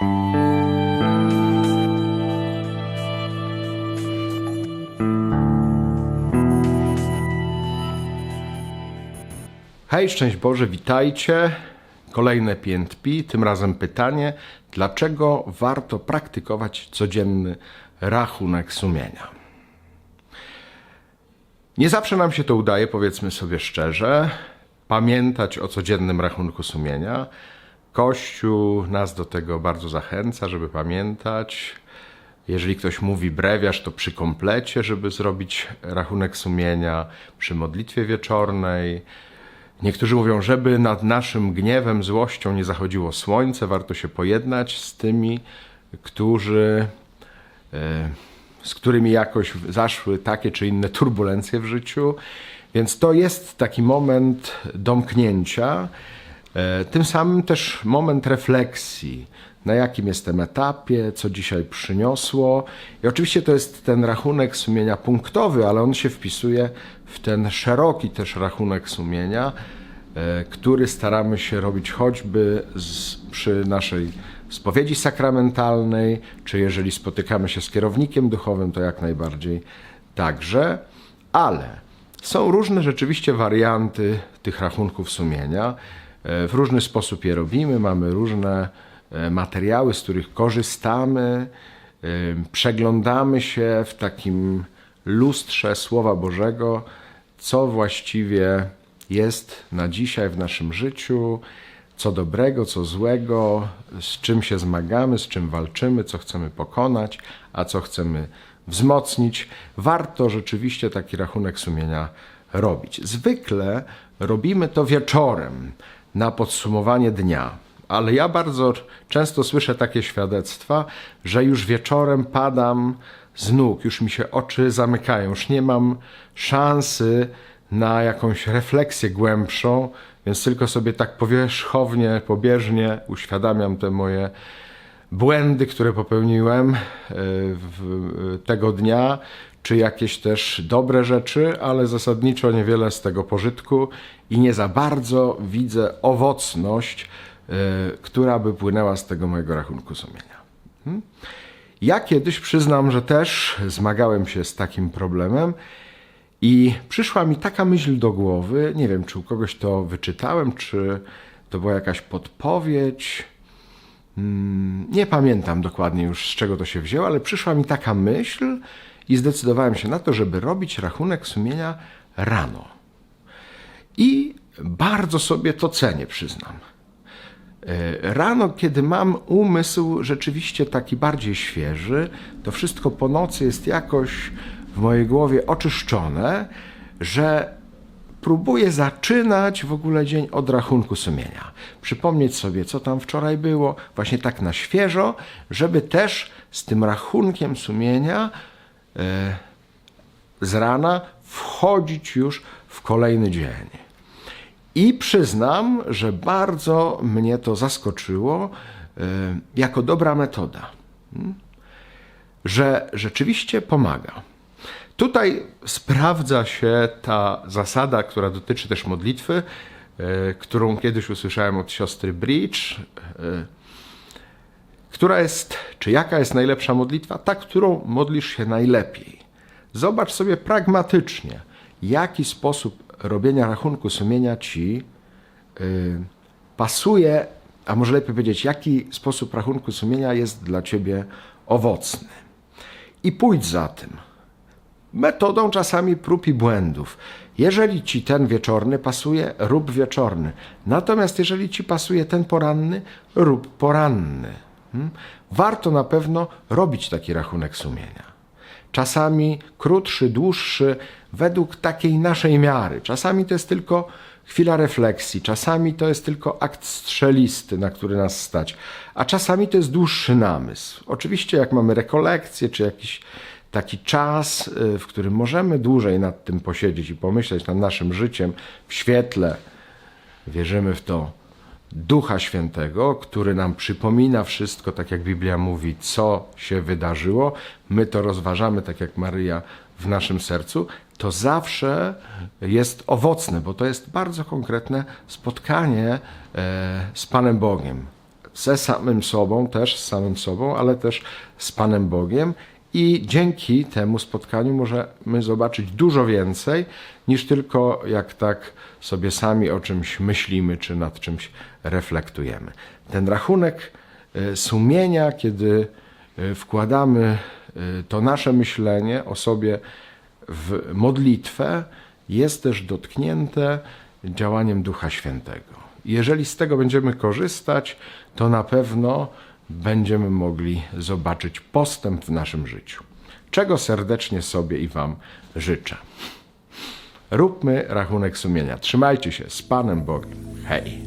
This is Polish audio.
Hej, szczęść Boże, witajcie. Kolejne PNP, tym razem pytanie, dlaczego warto praktykować codzienny rachunek sumienia? Nie zawsze nam się to udaje, powiedzmy sobie szczerze, pamiętać o codziennym rachunku sumienia. Kościół nas do tego bardzo zachęca, żeby pamiętać. Jeżeli ktoś mówi brewiarz, to przy komplecie, żeby zrobić rachunek sumienia, przy modlitwie wieczornej. Niektórzy mówią, żeby nad naszym gniewem, złością nie zachodziło słońce, warto się pojednać z tymi, którzy, e, z którymi jakoś zaszły takie czy inne turbulencje w życiu. Więc to jest taki moment domknięcia, tym samym też moment refleksji, na jakim jestem etapie, co dzisiaj przyniosło. I oczywiście to jest ten rachunek sumienia punktowy, ale on się wpisuje w ten szeroki też rachunek sumienia, e, który staramy się robić choćby z, przy naszej spowiedzi sakramentalnej, czy jeżeli spotykamy się z kierownikiem duchowym, to jak najbardziej także, ale są różne rzeczywiście warianty tych rachunków sumienia. E, W różny sposób je robimy, mamy różne e, materiały, z których korzystamy, e, przeglądamy się w takim lustrze Słowa Bożego, co właściwie jest na dzisiaj w naszym życiu, co dobrego, co złego, z czym się zmagamy, z czym walczymy, co chcemy pokonać, a co chcemy wzmocnić. Warto rzeczywiście taki rachunek sumienia robić. Zwykle robimy to wieczorem na podsumowanie dnia. Ale ja bardzo często słyszę takie świadectwa, że już wieczorem padam z nóg, już mi się oczy zamykają, już nie mam szansy na jakąś refleksję głębszą, więc tylko sobie tak powierzchownie, pobieżnie uświadamiam te moje błędy, które popełniłem e, w, tego dnia, czy jakieś też dobre rzeczy, ale zasadniczo niewiele z tego pożytku i nie za bardzo widzę owocność, e, która by płynęła z tego mojego rachunku sumienia. Hmm? Ja kiedyś przyznam, że też zmagałem się z takim problemem i przyszła mi taka myśl do głowy, nie wiem czy u kogoś to wyczytałem, czy to była jakaś podpowiedź, Mm, nie pamiętam dokładnie już z czego to się wzięło, ale przyszła mi taka myśl i zdecydowałem się na to, żeby robić rachunek sumienia rano. I bardzo sobie to cenię, przyznam. E, Rano, kiedy mam umysł rzeczywiście taki bardziej świeży, to wszystko po nocy jest jakoś w mojej głowie oczyszczone, że próbuję zaczynać w ogóle dzień od rachunku sumienia. Przypomnieć sobie, co tam wczoraj było, właśnie tak na świeżo, żeby też z tym rachunkiem sumienia z rana wchodzić już w kolejny dzień. I przyznam, że bardzo mnie to zaskoczyło e, jako dobra metoda, Hmm? że rzeczywiście pomaga. Tutaj sprawdza się ta zasada, która dotyczy też modlitwy, e, którą kiedyś usłyszałem od siostry Bridge, e, która jest, czy jaka jest najlepsza modlitwa? Ta, którą modlisz się najlepiej. Zobacz sobie pragmatycznie, jaki sposób robienia rachunku sumienia ci y, pasuje, a może lepiej powiedzieć, jaki sposób rachunku sumienia jest dla ciebie owocny. I pójdź za tym. Metodą czasami prób i błędów. Jeżeli ci ten wieczorny pasuje, rób wieczorny. Natomiast jeżeli ci pasuje ten poranny, rób poranny. Hmm? Warto na pewno robić taki rachunek sumienia. Czasami krótszy, dłuższy, według takiej naszej miary. Czasami to jest tylko chwila refleksji, czasami to jest tylko akt strzelisty, na który nas stać, a czasami to jest dłuższy namysł. Oczywiście, jak mamy rekolekcję, czy jakiś taki czas, y, w którym możemy dłużej nad tym posiedzieć i pomyśleć nad naszym życiem w świetle, wierzymy w to, Ducha Świętego, który nam przypomina wszystko, tak jak Biblia mówi, co się wydarzyło. My to rozważamy, tak jak Maryja, w naszym sercu. To zawsze jest owocne, bo to jest bardzo konkretne spotkanie e, z Panem Bogiem, ze samym sobą, też z samym sobą, ale też z Panem Bogiem. I dzięki temu spotkaniu możemy zobaczyć dużo więcej niż tylko jak tak sobie sami o czymś myślimy czy nad czymś reflektujemy. Ten rachunek e, sumienia, kiedy e, wkładamy e, to nasze myślenie o sobie w modlitwę, jest też dotknięte działaniem Ducha Świętego. Jeżeli z tego będziemy korzystać, to na pewno będziemy mogli zobaczyć postęp w naszym życiu. Czego serdecznie sobie i Wam życzę. Róbmy rachunek sumienia. Trzymajcie się z Panem Bogiem. Hej!